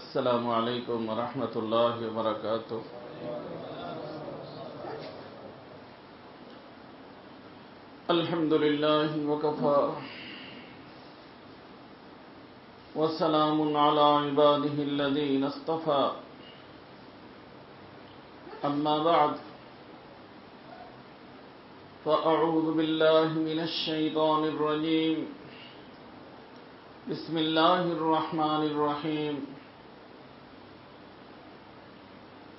السلام عليكم ورحمة الله وبركاته الحمد لله وكفى وسلام على عباده الذين اصطفى أما بعد فأعوذ بالله من الشيطان الرجيم بسم الله الرحمن الرحيم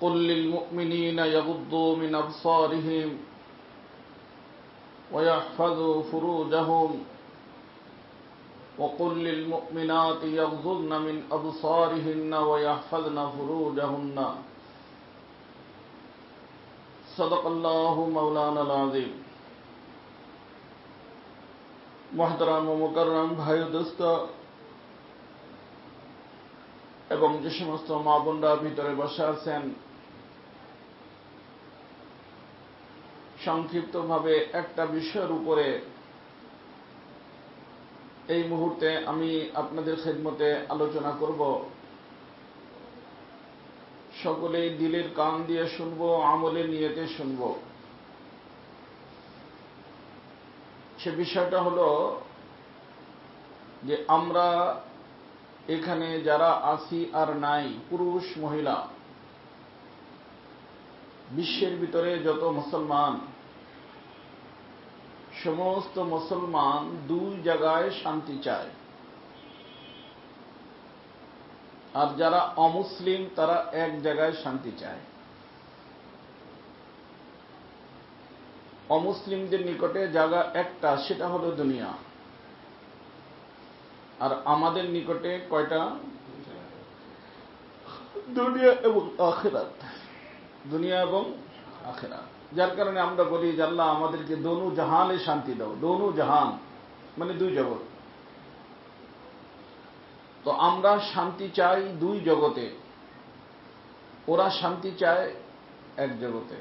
قل للمؤمنين يغضوا من أبصارهم ويحفظوا فروجهم وقل للمؤمنات يغضضن من أبصارهن ويحفظن فروجهن صدق الله مولانا العظيم মহতরাম ও মোকাররাম ভাই ও দোস্ত এবং যে সমস্ত মা বোনরা ভিতরে বসে আছেন সংক্ষিপ্তভাবে একটা বিষয়ের উপরে এই মুহূর্তে আমি আপনাদের খেদমতে আলোচনা করব। সকলেই দিলের কান দিয়ে শুনব, আমলের নিয়েতে শুনব। সে বিষয়টা হলো যে আমরা এখানে যারা আছি আর নাই, পুরুষ, মহিলা, বিশ্বের ভিতরে যত মুসলমান সমস্ত মুসলমান দুই জায়গায় শান্তি চায়। আর যারা অমুসলিম, তারা এক জায়গায় শান্তি চায়। অমুসলিমদের নিকটে জায়গা একটা, সেটা হলো দুনিয়া। আর আমাদের নিকটে কয়টা? দুনিয়া এবং আখেরাত। দুনিয়া এবং আখেরাত। যার কারণে আমরা বলি যে আল্লাহ আমাদেরকে দনু জাহানে শান্তি দাও, দনু জাহান মানে দুই জগৎ। তো আমরা শান্তি চাই দুই জগতে। ওরা শান্তি চায় এক জগতে।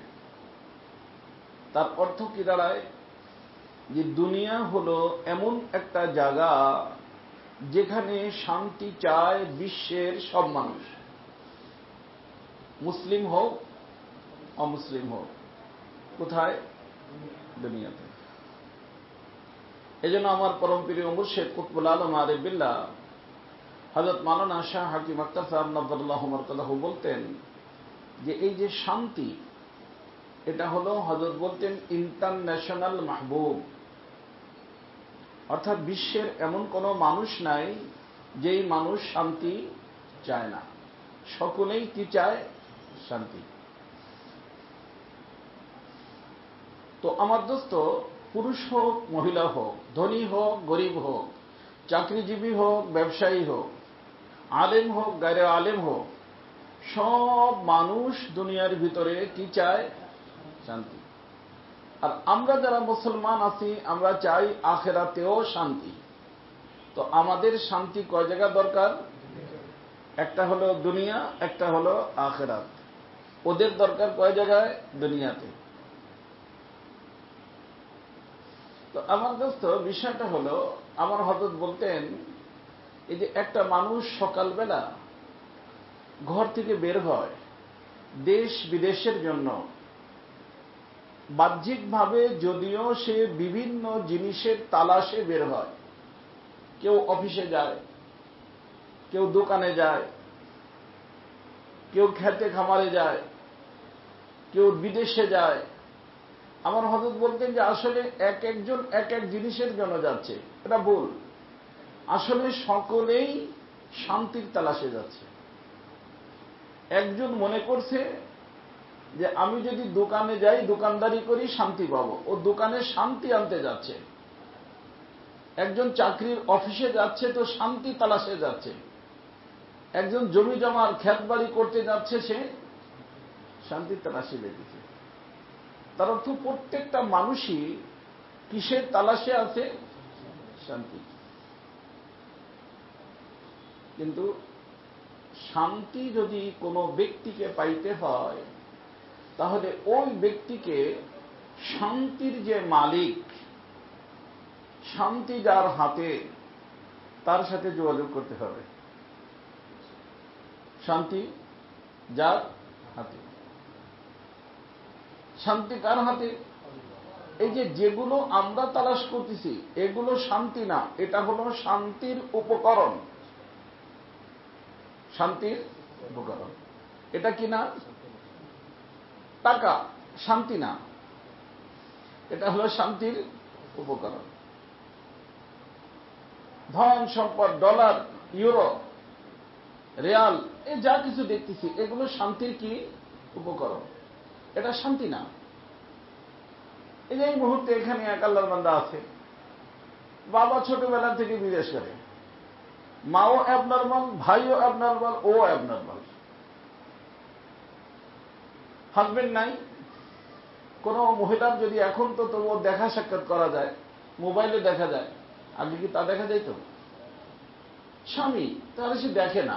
তার অর্থ কি দাঁড়ায়? যে দুনিয়া হলো এমন একটা জায়গা যেখানে শান্তি চায় বিশ্বের সব মানুষ। মুসলিম হোক, অমুসলিম হোক। কোথায়? দুনিয়াতে। এই জন্য আমার পরম প্রিয় মুর্শেদ কুতবুল আলম আরেবিল্লা হজরত মালানা শাহ হাকিম আক্তার সাহেব নব্বুল্লাহ মরকাল্লাহ বলতেন যে, এই যে শান্তি, এটা হলো হজরত বলতেন ইন্টারন্যাশনাল মাহবুব। অর্থাৎ বিশ্বের এমন কোন মানুষ নাই যেই মানুষ শান্তি চায় না। সকলেই কি চায়? শান্তি। তো আমার দোস্ত পুরুষ হোক, মহিলা হোক, ধনী হোক, গরিব হোক, চাকরিজীবী হোক, ব্যবসায়ী হোক, আলেম হোক গায়ে আলেম হোক, সব মানুষ দুনিয়ার ভিতরে কি চায়? শান্তি। আর আমরা যারা মুসলমান আছি, আমরা চাই আখেরাতেও শান্তি। তো আমাদের শান্তি কয় জায়গা দরকার? একটা হলো দুনিয়া, একটা হলো আখেরাত। ওদের দরকার কয় জায়গায়? দুনিয়াতে। তো আমার দোস্ত, বিষয়টা হলো, আমার হজরত বলতেন, এই যে একটা মানুষ সকালবেলা ঘর থেকে বের হয় দেশ বিদেশের জন্য। বাহ্যিকভাবে যদিও সে বিভিন্ন জিনিসের তালাশে বের হয়। কেউ অফিসে যায়, কেউ দোকানে যায়, কেউ খেতে খামারে যায়, কেউ বিদেশে যায় আমার হজরত বলতেন যে আসলে এক একজন এক এক জিনিসের জন্য যাচ্ছে। এটা ভুল। আসলে সকলেই শান্তির তালাশে যাচ্ছে। একজন মনে করছে যে আমি যদি দোকানে যাই, দোকানদারি করি, শান্তি পাবো। ও দোকানে শান্তি আনতে যাচ্ছে। একজন চাকরির অফিসে যাচ্ছে, তো শান্তি তালাশে যাচ্ছে। একজন জমি জমার খ্যাত বাড়ি করতে যাচ্ছে, সে শান্তি তালাশে বেরিয়েছে তার অর্থ প্রত্যেকটা মানুষই কিসের তালাশে আছে? শান্তি। কিন্তু শান্তি যদি কোনো ব্যক্তিকে পাইতে হয়, তাহলে ওই ব্যক্তিকে শান্তির যে মালিক, শান্তি যার হাতে, তার সাথে যোগাযোগ করতে হবে। শান্তি যার হাতে। শান্তি কার হাতে? এই যে যেগুলো আমরা তালাশ করতেছি, এগুলো শান্তি না, এটা হলো শান্তির উপকরণ। শান্তির উপকরণ। এটা কি না? টাকা। শান্তি না। এটা হলো শান্তির উপকরণ। ধন সম্পদ, ডলার, ইউরো, রেয়াল এ যা কিছু দেখতেছি, এগুলো শান্তির কি? উপকরণ। এটা শান্তি না। এই যে এই মুহূর্তে এখানে এক আল্লাহর বান্দা আছে। বাবা ছোটবেলা থেকে বিদেশ করে মাও অ্যাবনর্মাল ভাইও অ্যাবনর্মাল ও অ্যাবনর্মাল হাজবেন্ড নাই। কোন মহিলার যদি এখন তো তবুও দেখা সাক্ষাৎ করা যায়, মোবাইলে দেখা যায়, আগে কি তা দেখা যায় তো স্বামী, তাহলে সে দেখে না।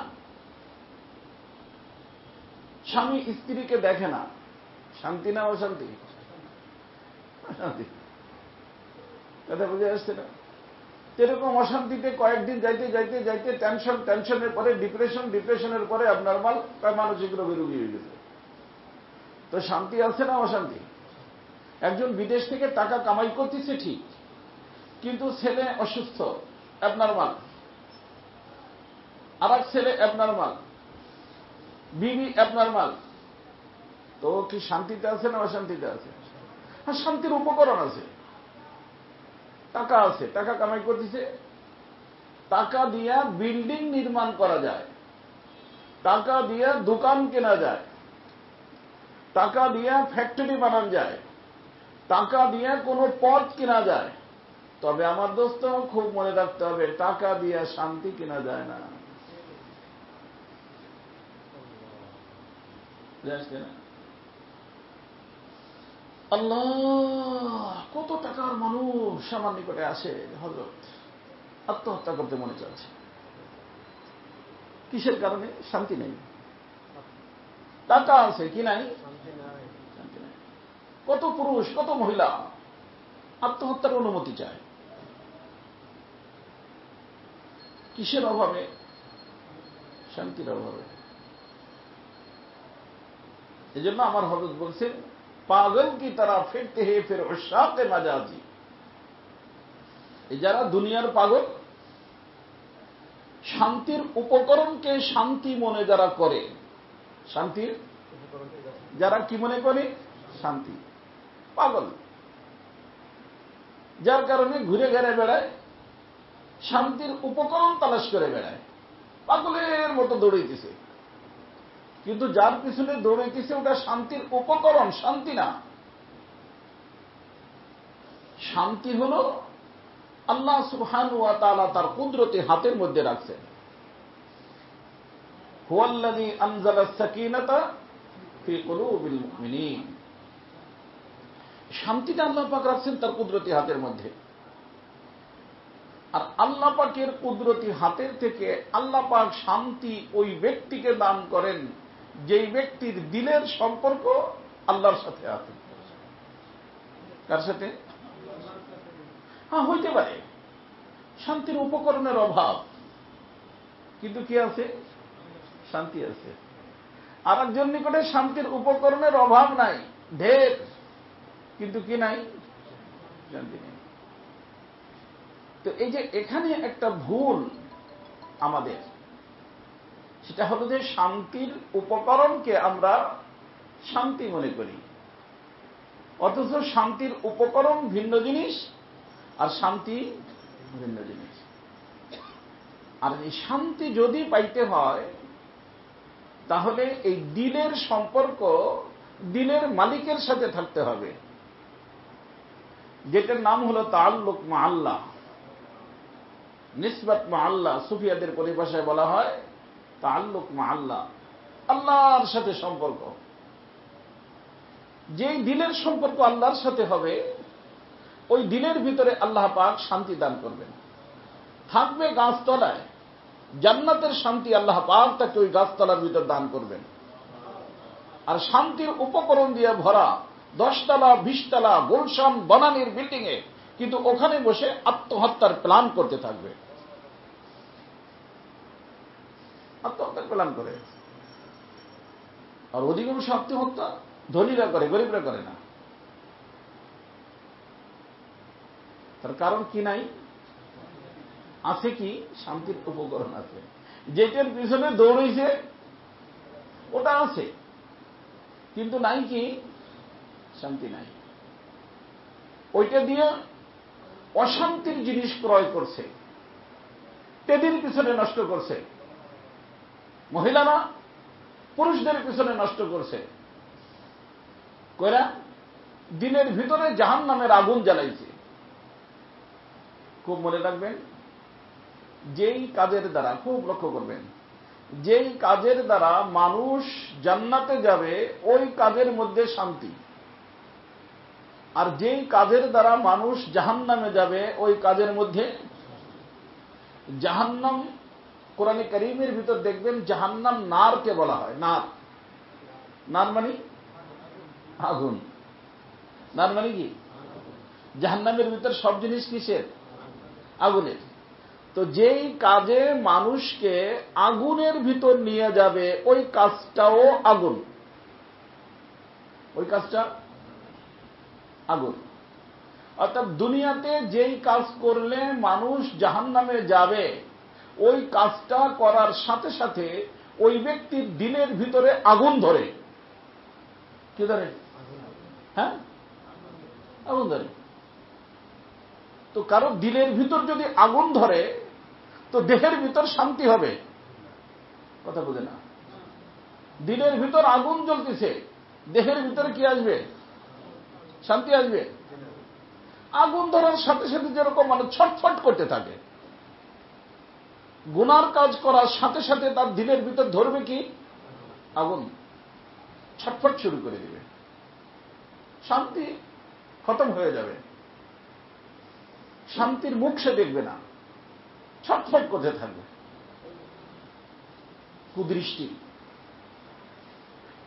স্বামী স্ত্রীকে দেখে না। শান্তি না অশান্তি? শান্তি কথা বুঝে আসছে না? এরকম অশান্তিতে কয়েকদিন যাইতে যাইতে যাইতে টেনশন টেনশনের পরে ডিপ্রেশন ডিপ্রেশনের পরে নর্মাল মানসিক রোগী রুগী হয়ে গেছে। তো শান্তি আছে না অশান্তি? একজন বিদেশ থেকে টাকা কামাই করতেছে ঠিক, কিন্তু ছেলে অসুস্থ অ্যাবনর্মাল আর এক ছেলে অ্যাবনর্মাল বিবি অ্যাবনর্মাল তো কি শান্তিতে আছে না অশান্তিতে আছে? হ্যাঁ শান্তির উপকরণ আছে। টাকা আছে, টাকা কামাই করতেছে। টাকা দিয়া বিল্ডিং নির্মাণ করা যায়। টাকা দিয়া দোকান কেনা যায়। টাকা দিয়া ফ্যাক্টরি বানানো যায়। টাকা দিয়ে কোনো পথ কেনা যায়। তবে আমার দোস্ত, খুব মনে রাখতে হবে, টাকা দিয়ে শান্তি কেনা যায় না। আল্লাহ কত টাকার মানুষ আমার নিকটে আসে হজরত আত্মহত্যা করতে মনে চাচ্ছে কিসের কারণে? শান্তি নেই। টাকা আছে কি নাই? শান্তি নাই। কত পুরুষ কত মহিলা আত্মহত্যার অনুমতি চায়? কিসের অভাবে? শান্তির অভাবে। এই জন্য আমার হজরত বলছেন পাগল কি তারা ফিরতে হে ফের ওসাতে মাজাজি। যারা দুনিয়ার পাগল, শান্তির উপকরণকে শান্তি মনে যারা করে, শান্তির যারা কি মনে করে? শান্তি। পাগল। যার কারণে ঘুরে ঘেরে বেড়ায়, শান্তির উপকরণ তালাশ করে বেড়ায়। পাগলের মতো দৌড়াইতেছে। কিন্তু যার পিছনে দৌড়াইতেছে ওটা শান্তির উপকরণ, শান্তি না। শান্তি হল আল্লাহ সুহান ওয়া তালা তার কুদরতি হাতের মধ্যে রাখছেন হুয়াল্লাযী আনজালা সাকিনাতা শান্তিটা আল্লাহ পাক রাখছেন তার কুদরতি হাতের মধ্যে। আর আল্লাহ পাকের কুদরতি হাতের থেকে আল্লাহ পাক শান্তি ওই ব্যক্তিকে দান করেন যেই ব্যক্তির দিলের সম্পর্ক আল্লাহর সাথে আছে কার সাথে? হ্যাঁ হইতে পারে। শান্তির উপকরণের অভাব। কিন্তু কি আছে? শান্তি আছে। আর একজন নিকটে শান্তির উপকরণের অভাব নাই। ঢের। কিন্তু কি নাই? শান্তি নেই। তো এই যে এখানে একটা ভুল আমাদের। সেটা হলো যে শান্তির উপকরণকে আমরা শান্তি মনে করি। অথচ শান্তির উপকরণ ভিন্ন জিনিস আর শান্তি ভিন্ন জিনিস। আর এই শান্তি যদি পাইতে হয়, তাহলে এই দিলের সম্পর্ক দিলের মালিকের সাথে থাকতে হবে। যেটার নাম হল তাল্লুক মা আল্লাহ। নিসবত মা আল্লাহ সুফিয়াদের পরিভাষায় বলা হয় তাল্লুক মা আল্লাহ আল্লাহর সাথে সম্পর্ক। যেই দিলের সম্পর্ক আল্লাহর সাথে হবে, ওই দিলের ভিতরে আল্লাহ পাক শান্তি দান করবেন। থাকবে গাছতলায়, জান্নাতের শান্তি আল্লাহ পাক তাকে ওই গাছতলার ভিতর দান করবেন। আর শান্তির উপকরণ দিয়ে ভরা দশতলা, বিশতলা, গুলশান, বনানির বিল্ডিং এ কিন্তু ওখানে বসে আত্মহত্যার প্ল্যান করতে থাকবে। আত্মহত্যার প্ল্যান করে। আর অধিকাংশ আত্মহত্যা ধনীরা করে, গরিবরা করে না। তার কারণ কি নাই? আছে কি? শান্তির উপকরণ আছে। যেটার পিছনে দৌড়ইছে, ওটা আছে। কিন্তু নাই কি? শান্তি নাই। ওইটা দিয়ে অশান্তির জিনিস ক্রয় করছে। টেদির পিছনে নষ্ট করছে। মহিলারা পুরুষদের পিছনে নষ্ট করছে। কইরা দিনের ভিতরে জাহান নামের আগুন জ্বালাইছে। খুব মনে রাখবেন, যেই কাজের দ্বারা, খুব লক্ষ্য করবেন, যেই কাজের দ্বারা মানুষ জান্নাতে যাবে, ওই কাজের মধ্যে শান্তি। আর যেই কাজের দ্বারা মানুষ জাহান্নামে যাবে, ওই কাজের মধ্যে জাহান্নাম কোরআনে করিমের ভিতর দেখবেন জাহান্নাম নারকে বলা হয়, নার। নার মানে? আগুন। নার মানে কি? জাহান্নামের ভিতর সব জিনিস কিসের? আগুনের। তো যেই কাজে মানুষকে আগুনের ভিতর নিয়ে যাবে, ওই কাজটাও আগুন। ওই কাজটা আগুন। অর্থাৎ দুনিয়াতে যেই কাজ করলে মানুষ জাহান নামে যাবে ওই কাজটা করার সাথে সাথে ওই ব্যক্তির দিলের ভিতরে আগুন ধরে। কি ধরে? হ্যাঁ? আগুন ধরে। তো কারও দিলের ভিতর যদি আগুন ধরে, তো দেহের ভিতর শান্তি হবে। কথা বুঝে না? দিলের ভিতর আগুন জ্বলতেছে, দেহের ভিতরে কি আসবে? শান্তি আসবে। আগুন ধরার সাথে সাথে যেরকম মানে ছটফট করতে থাকে। গুনার কাজ করার সাথে সাথে তার দিনের ভিতর ধরবে কি? আগুন। ছটফট শুরু করে দিবে। শান্তি খতম হয়ে যাবে। শান্তির মুখ সে দেখবে না। ছটফট করতে থাকবে। কুদৃষ্টি।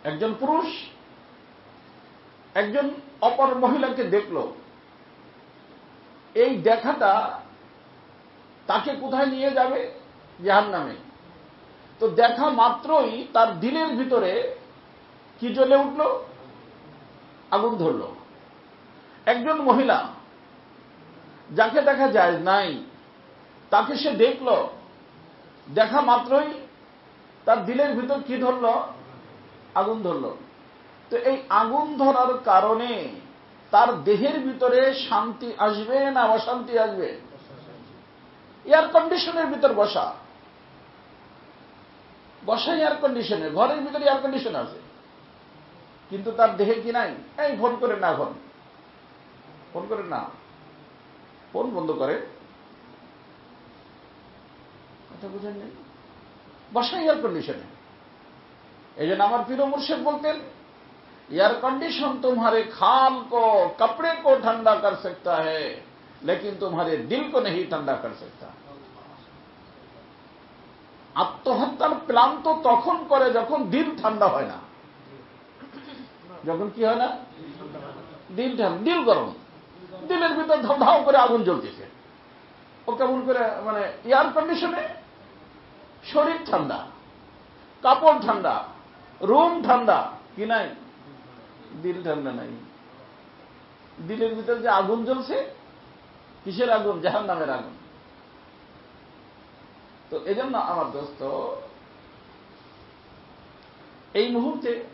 একজন পুরুষ একজন অপর মহিলাকে দেখল। এই দেখাটা তাকে কোথায় নিয়ে যাবে? জাহান নামে তো দেখা মাত্রই তার দিলের ভিতরে কি জ্বলে উঠল? আগুন ধরল। একজন মহিলা যাকে দেখা যায় নাই, তাকে সে দেখল। দেখা মাত্রই তার দিলের ভিতর কি ধরল? আগুন ধরল। তো এই আগুন ধরার কারণে তার দেহের ভিতরে শান্তি আসবে না অশান্তি আসবে? এয়ার কন্ডিশনের ভিতর বসা। বসাই এয়ার কন্ডিশনে ঘরের ভিতরে এয়ার কন্ডিশন আছে। কিন্তু তার দেহে কি নাই? এই ফোন করে না, ফোন। ফোন করে না। ফোন বন্ধ করে। কথা বুঝেন নেই? বসাই এয়ার কন্ডিশনে এই জন্য আমার প্রিয় মুর্শেদ বলতেন এয়ার কন্ডিশন তোমারে খাল কো, কপড়ে কো ঠান্ডা কর সকতা হ্যাঁ লেকিন তোমারে দিল কো নেই ঠান্ডা কর সকতা। হ্যাঁ আত্মহত্যার প্ল্যান তো তখন করে যখন দিল ঠান্ডা হয় না। যখন কি হয় না? দিল ঠান্ডা, দিল গরম। দিলের ভিতর ধাও করে আগুন জ্বলতেছে। ও কেমন করে মানে এয়ার কন্ডিশনে শরীর ঠান্ডা, কাপড় ঠান্ডা রুম ঠান্ডা, কি নাই? দিল ঠান্ডা নাই। দিলের ভিতরে যে আগুন জ্বলছে, কিসের আগুন? জাহান নামের আগুন। তো এই জন্য আমার দোস্ত, এই মুহূর্তে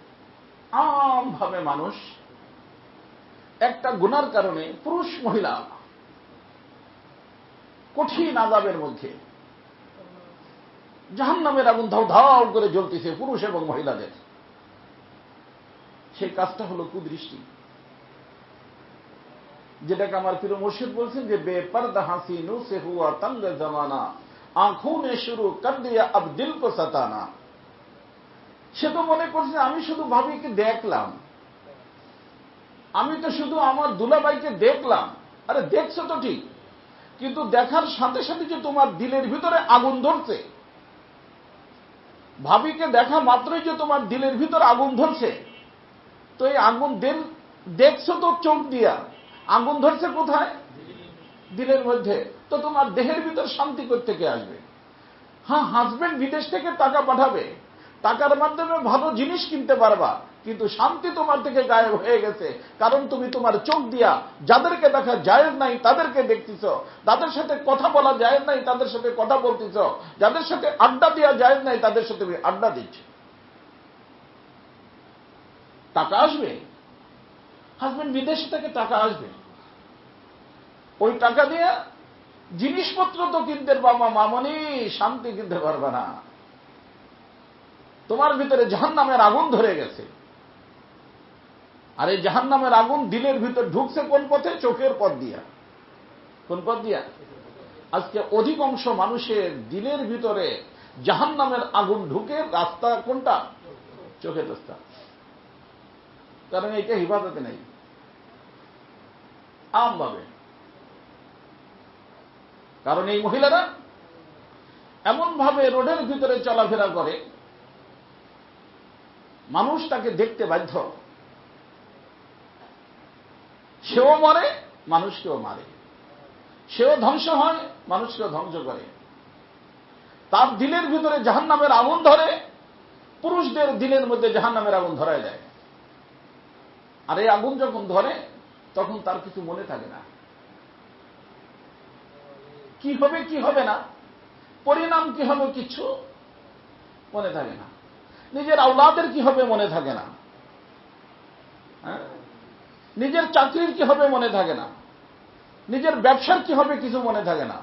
আমভাবে মানুষ একটা গুনার কারণে পুরুষ মহিলা কঠিন আজাবের মধ্যে জাহান নামের আগুন ধাও ধাও করে জ্বলতেছে পুরুষ এবং মহিলাদের। সেই কাজটা হলো কুদৃষ্টি। যেটাকে আমার প্রিয় মুর্শিদ বলছেন যে বেপর্দা হাসি নু সে হুয়া তঙ্গ জমানা। আঁখোं ने শুরু কর দিয়া আব দিল কো সতানা। সে তো মনে করছে, আমি শুধু ভাবিকে দেখলাম। আমি তো শুধু আমার দুলাবাইকে দেখলাম। আরে দেখছ তো ঠিক। কিন্তু দেখার সাথে সাথে যে তোমার দিলের ভিতরে আগুন ধরছে। ভাবিকে দেখা মাত্রই যে তোমার দিলের ভিতরে আগুন ধরছে। তো এই আগুন দিল দেখছ তো চোখ দিয়া। আগুন ধরছে কোথায়? দিলের মধ্যে। তো তোমার দেহের ভিতর শান্তি থেকে আসবে? হ্যাঁ হাজবেন্ড বিদেশ থেকে টাকা পাঠাবে। টাকার মাধ্যমে ভালো জিনিস কিনতে পারবা, কিন্তু শান্তি তোমার থেকে গায়েব হয়ে গেছে। কারণ তুমি তোমার চোখ দিয়া যাদেরকে দেখা যায় নাই, তাদেরকে দেখতেছ। যাদের সাথে কথা বলা যায় নাই, তাদের সাথে কথা বলতেছ। যাদের সাথে আড্ডা দেওয়া যায় নাই, তাদের সাথে তুমি আড্ডা দিচ্ছ। টাকা আসবে? হাজবেন্ড বিদেশে থেকে টাকা আসবে। ওই টাকা দিয়ে জিনিসপত্র তো কিনতে পারবা, মামনি, শান্তি কিনতে পারবা না। তোমার ভিতরে জাহান নামের আগুন ধরে গেছে। আর এই জাহান নামের আগুন দিলের ভিতর ঢুকছে কোন পথে? চোখের পথ দিয়া। কোন পথ দিয়া? আজকে অধিকাংশ মানুষের দিলের ভিতরে জাহান নামের আগুন ঢুকে রাস্তা কোনটা? চোখের রাস্তা। কারণ এটা হিফাজতে নেই। আমভাবে কারণ এই মহিলারা এমন ভাবে রোডের ভিতরে চলাফেরা করে, মানুষ তাকে দেখতে বাধ্য। সেও মরে, মানুষকেও মারে। সেও ধ্বংস হয়, মানুষকেও ধ্বংস করে। তার দিলের ভিতরে জাহান নামের আগুন ধরে, পুরুষদের দিলের মধ্যে জাহান নামের আগুন ধরায় যায় আর এই আগুন যখন ধরে, তখন তার কিছু মনে থাকে না। কি হবে কি হবে না? পরিণাম কি হবে কিছু মনে থাকে না। নিজের আওলাদের কি হবে মনে থাকে না। হ্যাঁ? নিজের চাকরির কি হবে মনে থাকে না। নিজের ব্যবসার কি হবে কিছু মনে থাকে না।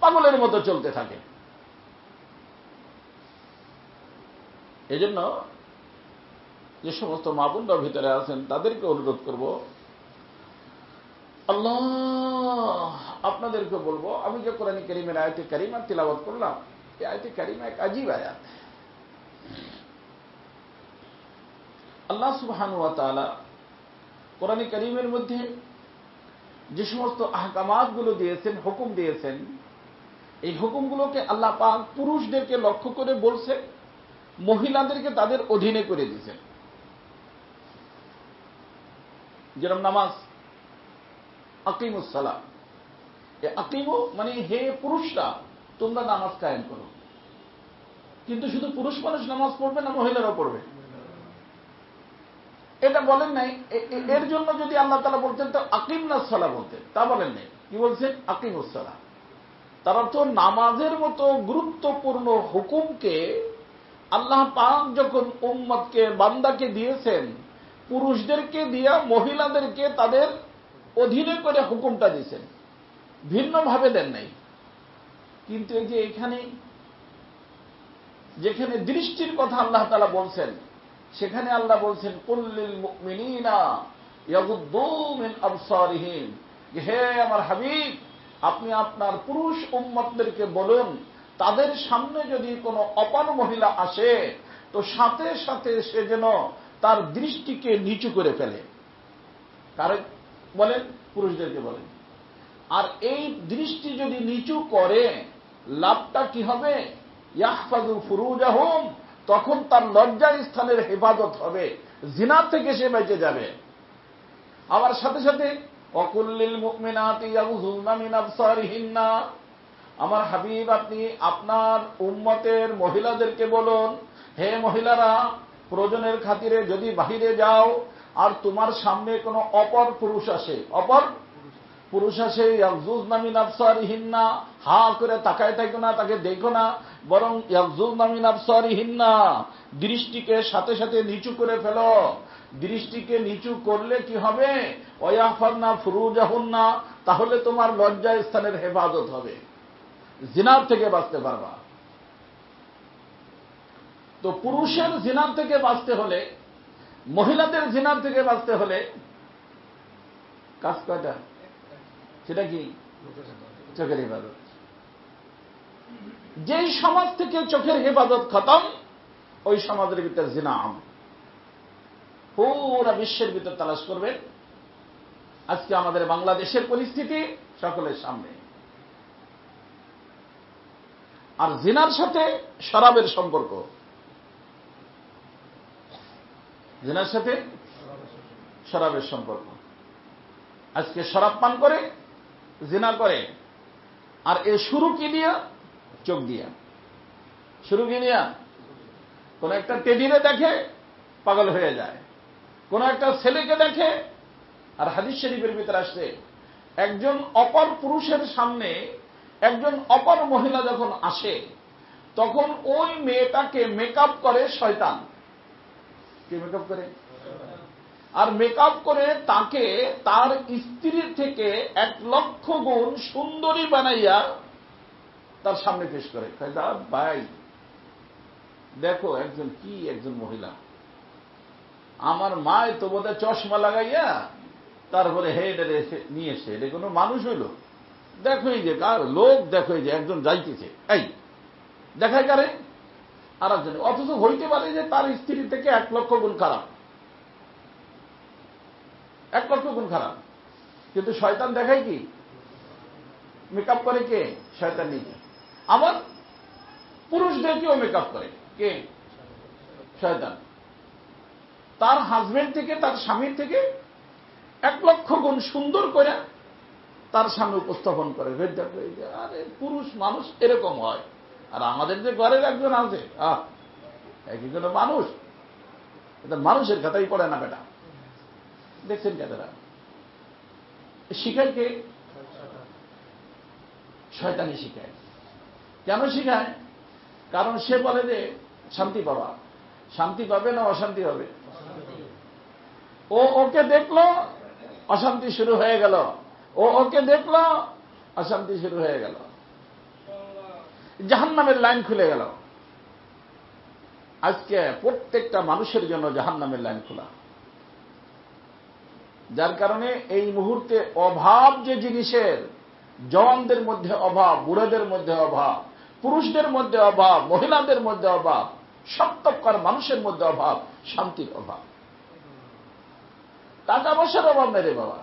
পাগলের মতো চলতে থাকে। এজন্য যে সমস্ত মা বোনরা ভিতরে আছেন, তাদেরকে অনুরোধ করব, আল্লাহ আপনাদেরকে বলব, আমি যে কোরআন করিমের আয়তে কারিমা তিলাবত করলাম, এই আয়তে কারিমা এক আজীব আয়াত। আল্লাহ সুবহানু ওয়া কোরআন করিমের মধ্যে যে সমস্ত আহকামাতগুলো দিয়েছেন, হুকুম দিয়েছেন, এই হুকুমগুলোকে আল্লাহ পাক পুরুষদেরকে লক্ষ্য করে বলছে মহিলাদেরকে তাদের অধীনে করে দিয়েছেন। যেরকম নামাজ আকিমুসালাম আকিমু মানে হে পুরুষরা, তোমরা নামাজ কায়েম করো। কিন্তু শুধু পুরুষ মানুষ নামাজ পড়বে না, মহিলারাও পড়বে। এটা বলেন নাই। এর জন্য যদি আল্লাহ তালা বলতেন, তো আকিম নাসলা বলতেন। তা বলেন নাই। কি বলছেন? আকিমুসালা তারা তো নামাজের মতো গুরুত্বপূর্ণ হুকুমকে আল্লাহ পাক যখন উম্মতকে, বান্দাকে দিয়েছেন, পুরুষদেরকে দিয়া মহিলাদেরকে তাদের অধীনে করে হুকুমটা দিয়েছেন। ভিন্নভাবে দেন নাই। কিন্তু এই যে এখানে, যেখানে দৃষ্টির কথা আল্লাহ তালা বলছেন, সেখানে আল্লাহ বলছেন কুল্লিল মিন হে আমার হাবিব, আপনি আপনার পুরুষ উম্মতদেরকে বলুন, তাদের সামনে যদি কোনো অপার মহিলা আসে, তো সাথে সাথে সে যেন তার দৃষ্টিকে নিচু করে ফেলে। কারণ বলেন? পুরুষদেরকে বলেন। আর এই দৃষ্টি যদি নিচু করে, লাভটা কি হবে? ইয়াহফাজু ফুরুজ আহম তখন তার লজ্জার স্থানের হেফাজত হবে। জিনার থেকে সে বেঁচে যাবে। আবার সাথে সাথে অকুল্লিল মুকমিনাতি মিন আমার হাবিব, আপনি আপনার উম্মতের মহিলাদেরকে বলুন, হে মহিলারা, প্রয়োজনের খাতিরে যদি বাহিরে যাও, আর তোমার সামনে কোনো অপর পুরুষ আসে। অপর পুরুষ আসে, ইয়াকজুজ নামিন আফসারিহিন্না হা করে তাকায় থাকো না, তাকে দেখো না, বরং ইয়াকজুজ নামিন আফসারিহিন্না দৃষ্টিকে সাথে সাথে নিচু করে ফেলো। দৃষ্টিকে নিচু করলে কি হবে? অয়াফান্না ফুরুজাহুন্না। তাহলে তোমার লজ্জা স্থানের হেফাজত হবে। জিনার থেকে বাঁচতে পারবা। তো পুরুষের জিনার থেকে বাঁচতে হলে, মহিলাদের জিনার থেকে বাঁচতে হলে কাজ কয়টা? সেটা কি? চোখের হেফাজত। যেই সমাজ থেকে চোখের হেফাজত খতম ওই সমাজের ভিতরে জিনা আম পুরা বিশ্বের ভিতর তালাশ করবে। আজকে আমাদের বাংলাদেশের পরিস্থিতি সকলের সামনে। আর জিনার সাথে শরাবের সম্পর্ক। জিনার সাথে শরাবের সম্পর্ক। আজকে শরাব পান করে জিনা করে। আর এ শুরু কি দিয়া চোখ দিয়া। শুরু কি দিয়া কোন একটা টেডিরে দেখে পাগল হয়ে যায়। কোন একটা ছেলেকে দেখে আর হাদিস শরীফের ভিতরে আসছে। একজন অপর পুরুষের সামনে একজন অপর মহিলা যখন আসে, তখন ওই মেয়েটাকে মেকআপ করে শয়তান। কে মেকআপ করে? আর মেকআপ করে তাকে তার স্ত্রীর থেকে এক লক্ষ গুণ সুন্দরী বানাইয়া তার সামনে পেশ করে। ভাই, দেখো একজন কি একজন মহিলা। আমার মায় তো বোধহয় চশমা লাগাইয়া তারপরে হে এটা রেখে- নিয়ে এসে, এটা কোনো মানুষ হইল? দেখো যে কার লোক, দেখো যে একজন যাইতেছে। এই, দেখায় কারে? আর একজন অথচ হইতে পারে যে তার স্ত্রী থেকে এক লক্ষ গুণ খারাপ। এক লক্ষ গুণ খারাপ কিন্তু শয়তান দেখায় কি? মেকআপ করে কে? শয়তান নিজে। আবার পুরুষদেরকেও মেকআপ করে। কে? শয়তান। তার হাজবেন্ড থেকে, তার স্বামীর থেকে এক লক্ষ গুণ সুন্দর করে তার সামনে উপস্থাপন করে। ভেদ আরে পুরুষ মানুষ এরকম হয়। আর আমাদের যে ঘরের একজন আছে, আহ, একই কোনো মানুষ। এটা মানুষের কথাই পড়ে না বেটা। দেখছেন কেদারা শিখায় কে শয়তানি শিখায় কেন শিখায় কারণ সে বলে যে, শান্তি পাবা। শান্তি পাবে না অশান্তি হবে? ও ওকে দেখল, অশান্তি শুরু হয়ে গেল। ও ওকে দেখল, অশান্তি শুরু হয়ে গেল। জাহান্নামের লাইন খুলে গেল। আজকে প্রত্যেকটা মানুষের জন্য জাহান্নামের লাইন খোলা। যার কারণে এই মুহূর্তে অভাব যে জিনিসের, জওয়ানদের মধ্যে অভাব, বুড়োদের মধ্যে অভাব, পুরুষদের মধ্যে অভাব, মহিলাদের মধ্যে অভাব, সপ্তকার মানুষের মধ্যে অভাব, শান্তির অভাব। টাকা পয়সার অভাব নেই বাবা।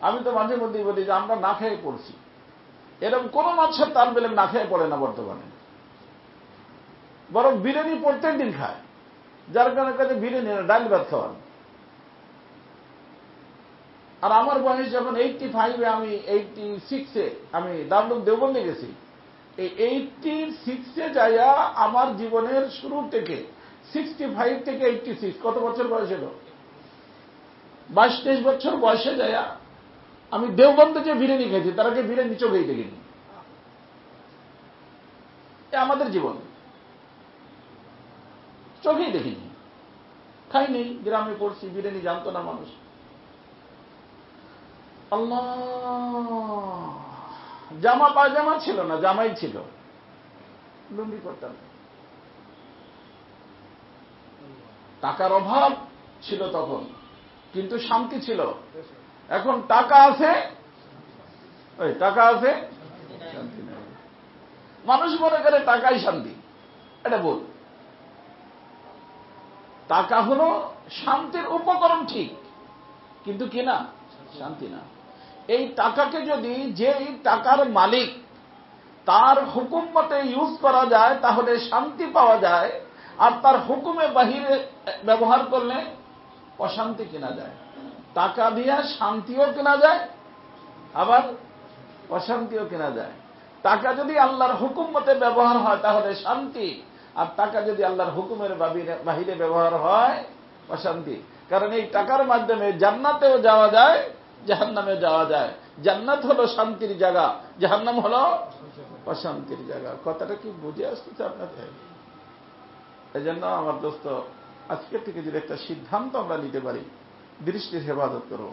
আমি তো মাঝে মধ্যেই বলি যে আমরা না খেয়ে পড়ছি। এরকম কোন মাছের তাল বেলে না খেয়ে পড়ে না বর্তমানে। বরং বিরিয়ানি প্রত্যেক দিন খায়। যার কারণে কাছে বিরিয়ানি ডাল ভাত খাওয়ান। আর আমার বয়স যখন এইটটি ফাইভে আমি এইটটি সিক্সে আমি দামলুক দেওবন্দে গেছি, এই এইটটি সিক্সে যাইয়া আমার জীবনের শুরু থেকে সিক্সটি ফাইভ থেকে এইটটি সিক্স কত বছর বয়স হলো বাইশ তেইশ বছর বয়সে যাইয়া আমি দেওবন্দে যে বিরিয়ানি খেয়েছি তার আগে বিরিয়ানি চোখেই দেখিনি। আমাদের জীবন। চোখেই দেখিনি। খাইনি, গ্রামে পড়ছি বিরিয়ানি জানতো না মানুষ। আল্লাহ। জামা পায়জামা ছিল না জামাই ছিল। লুঙ্গি করতাম টাকার অভাব ছিল তখন কিন্তু শান্তি ছিল। এখন টাকা আছে? ওই টাকা আছে? শান্তি নেই। মানুষ মনে করে টাকাই শান্তি এটা বল টাকা হলো শান্তির উপকরণ ঠিক কিন্তু কি না? শান্তি না। এই টাকাকে যদি যে টাকার মালিক তার হুকুম মতে ইউজ করা যায়, তাহলে শান্তি পাওয়া যায়। আর তার হুকুমে বাহিরে ব্যবহার করলে অশান্তি কেনা যায়। টাকা দিয়া শান্তিও কেনা যায়, আবার অশান্তিও কেনা যায়। টাকা যদি আল্লাহর হুকুম মতে ব্যবহার হয়, তাহলে শান্তি। আর টাকা যদি আল্লাহর হুকুমের বাহিরে ব্যবহার হয়, অশান্তি। কারণ এই টাকার মাধ্যমে জান্নাতেও যাওয়া যায় জাহান নামে যাওয়া যায়। জান্নাত হল শান্তির জায়গা জাহান নাম হল অশান্তির জায়গা। কথাটা কি বুঝে আসতেছে আপনাদের? এই জন্য আমার দোস্ত আজকের থেকে যদি একটা সিদ্ধান্ত আমরা নিতে পারি, দৃষ্টির হেফাজত করো।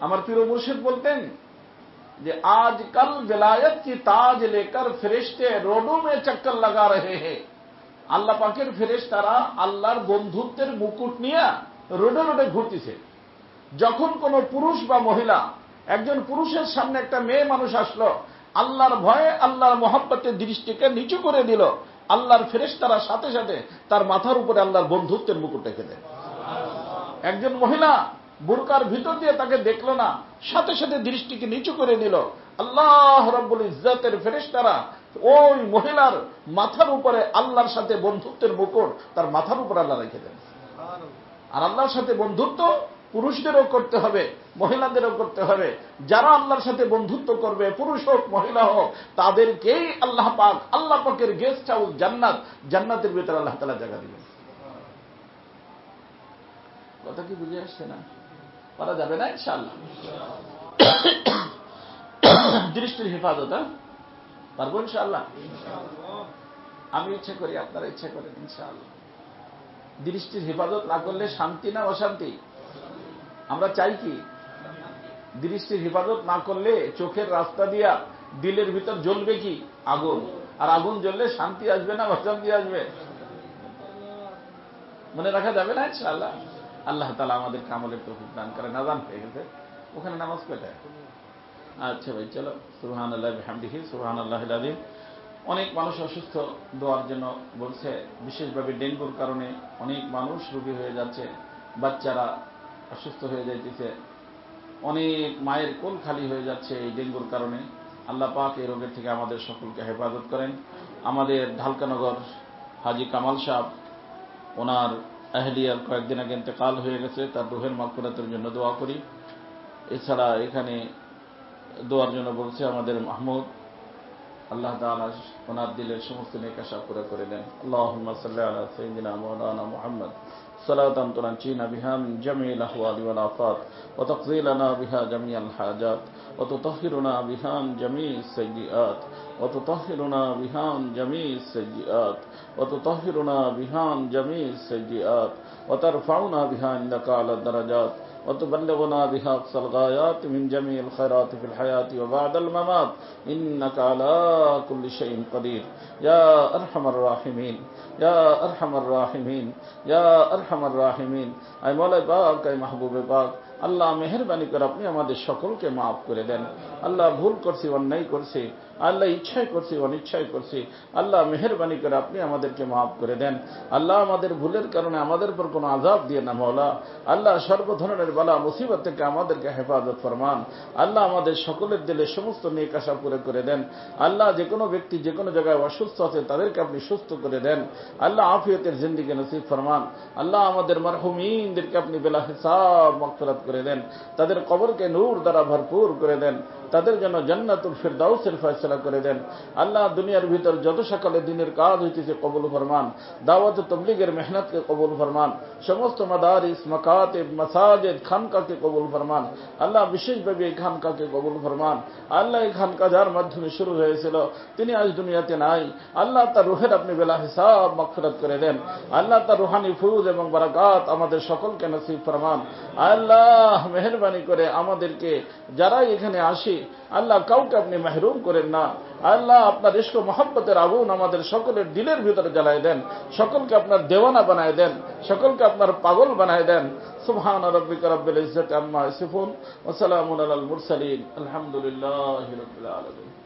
আমার প্রিয় মুর্শিদ বলতেন যে, আজকাল বেলায়ত কি তাজ লেকার ফেরেস্টে রোডো মে চক্কর লাগা রে হে। আল্লাহ পাকের ফেরেস্তারা আল্লাহর বন্ধুত্বের মুকুট নিয়ে রোডে রোডে ঘুরতেছে। যখন কোন পুরুষ বা মহিলা, একজন পুরুষের সামনে একটা মেয়ে মানুষ আসলো, আল্লাহর ভয়ে আল্লাহর মহাব্বতের দৃষ্টিকে নিচু করে দিল, আল্লাহর ফেরেশতারা সাথে সাথে তার মাথার উপরে আল্লাহর বন্ধুত্বের মুকুট রেখে দেয়। একজন মহিলা বুরকার ভিতর দিয়ে তাকে দেখল না, সাথে সাথে দৃষ্টিকে নিচু করে দিল, আল্লাহ রব্বুল ইজ্জতের ফেরেশতারা ওই মহিলার মাথার উপরে আল্লাহর সাথে বন্ধুত্বের মুকুট তার মাথার উপর আল্লাহ রেখে দেন। আর আল্লাহর সাথে বন্ধুত্ব পুরুষদেরও করতে হবে, মহিলাদেরও করতে হবে। যারা আল্লাহর সাথে বন্ধুত্ব করবে, পুরুষ হোক, মহিলা হোক, তাদেরকেই আল্লাহ পাক, আল্লাহ পাকের গেস্ট হাউস জান্নাত, জান্নাতের ভিতরে আল্লাহ তালা জায়গা দিবেন। কথা কি বুঝে আসছে না? পারা যাবে না ইনশাআল্লাহ। দৃষ্টির হেফাজত হ্যাঁ? পারব ইনশাআল্লাহ? আমি ইচ্ছে করি, আপনারা ইচ্ছে করেন ইনশাআল্লাহ। দৃষ্টির হেফাজত না করলে শান্তি না অশান্তি? আমরা চাই কি? দৃষ্টির হেফাজত না করলে চোখের রাস্তা দিয়া দিলের ভিতর জ্বলবে কি? আগুন। আর আগুন জ্বললে শান্তি আসবে না অশান্তি আসবে? মনে রাখা যাবে না ইনশাআল্লাহ? আল্লাহ তালা আমাদের কামলের তৌফিক দান করে নাজান হয়ে গেছে। ওখানে নামাজ কয়টায়? আচ্ছা ভাই, চলো। সুহান আল্লাহ হামদিহি সুহান আল্লাহ আদিম অনেক মানুষ অসুস্থ দেওয়ার জন্য বলছে, বিশেষভাবে ডেঙ্গুর কারণে অনেক মানুষ রোগী হয়ে যাচ্ছে। বাচ্চারা অসুস্থ হয়ে যাইতেছে। অনেক মায়ের কোল খালি হয়ে যাচ্ছে এই ডেঙ্গুর কারণে। আল্লাহ পাক এই রোগের থেকে আমাদের সকলকে হেফাজত করেন। আমাদের ঢালকানগর হাজি কামাল সাহ, ওনার আহলিয়ার কয়েকদিন আগে ইন্তেকাল হয়ে গেছে, তার রুহের মাকুরাতের জন্য দোয়া করি। এছাড়া এখানে দোয়ার জন্য বলছে আমাদের মাহমুদ, আল্লাহ তাআলা ওনার দিলের সমস্ত নেকাশা পুরো করে দেন। আল্লাহ সাল্লি আলা সাইয়্যিদিনা মাওলানা মুহাম্মদ। صلاة تنجينا بها من جميع الأهوال والآفات وتقضي لنا بها جميع الحاجات وتطهرنا بها من جميع السيئات وتطهرنا بها من جميع السيئات وتطهرنا بها من جميع السيئات وترفعنا بها عندك على الدرجات وتبلغنا بها أقصى الغايات من جميع الخيرات في الحياة وبعد الممات إنك على كل شيء قدير يا أرحم الراحمين يا أرحم الراحمين يا أرحم الراحمين أي مولاي পাক أي محبوب পাক আল্লাহ মেহরবানি করে আপনি আমাদের সকলকে মাফ করে দেন আল্লাহ ভুল করছি অন্যায় করছি আল্লাহ ইচ্ছাই করছি, অনিচ্ছাই করছি। আল্লাহ মেহরবানি করে আপনি আমাদেরকে মাফ করে দেন। আল্লাহ আমাদের ভুলের কারণে আমাদের উপর কোনো আজাব দিয়ে না মৌলা আল্লাহ সর্ব ধরনের বালা, মুসিবত থেকে আমাদেরকে হেফাজত ফরমান। আল্লাহ আমাদের সকলের দিলে সমস্ত নেক আশা পুরে করে দেন। আল্লাহ যে কোনো ব্যক্তি যে কোনো জায়গায় অসুস্থ আছে, তাদেরকে আপনি সুস্থ করে দেন। আল্লাহ আফিয়তের জিন্দিকে নসিব ফরমান। আল্লাহ আমাদের মারহুমিনদেরকে আপনি বেলা হিসাব মকফরাত করে দেন। তাদের কবরকে নূর দ্বারা ভরপুর করে দেন। তাদের জন্য জান্নাতুল ফিরদাউসের ফয়সলা করে দেন। আল্লাহ দুনিয়ার ভিতর যত সকালে দিনের কাজ হইতেছে কবুল ফরমান, দাওয়াত তবলিগের মেহনতকে কবুল ফরমান, সমস্ত মাদারিস, মাকাতে, মাসাজেদ, খানকাকে কবুল ফরমান, আল্লাহ বিশেষভাবে এই খানকাকে কবুল ফরমান। আল্লাহ এই খানকা যার মাধ্যমে শুরু হয়েছিল, তিনি আজ দুনিয়াতে নাই। আল্লাহ তার রুহের আপনি বেলা হিসাব মকফরত করে দেন। আল্লাহ তার রুহানি ফুজ এবং বারাকাত আমাদের সকলকে নসিব ফরমান। আল্লাহ মেহরবানি করে আমাদেরকে যারা এখানে আসি, আল্লাহ কাউকে আপনি মেহরুম করেন না। আল্লাহ আপনার ইস্ক মহাব্বতের আগুন আমাদের সকলের দিলের ভিতরে জ্বালায় দেন, সকলকে আপনার দেওয়ানা বানায় দেন, সকলকে আপনার পাগল বানায় দেন। সুবহান রব্বিকা রব্বিল ইজ্জত আম্মা ইসিফুন ওয়া সালামুন আলাল মুরসালিন। আলহামদুলিল্লাহি রাব্বিল আলামিন।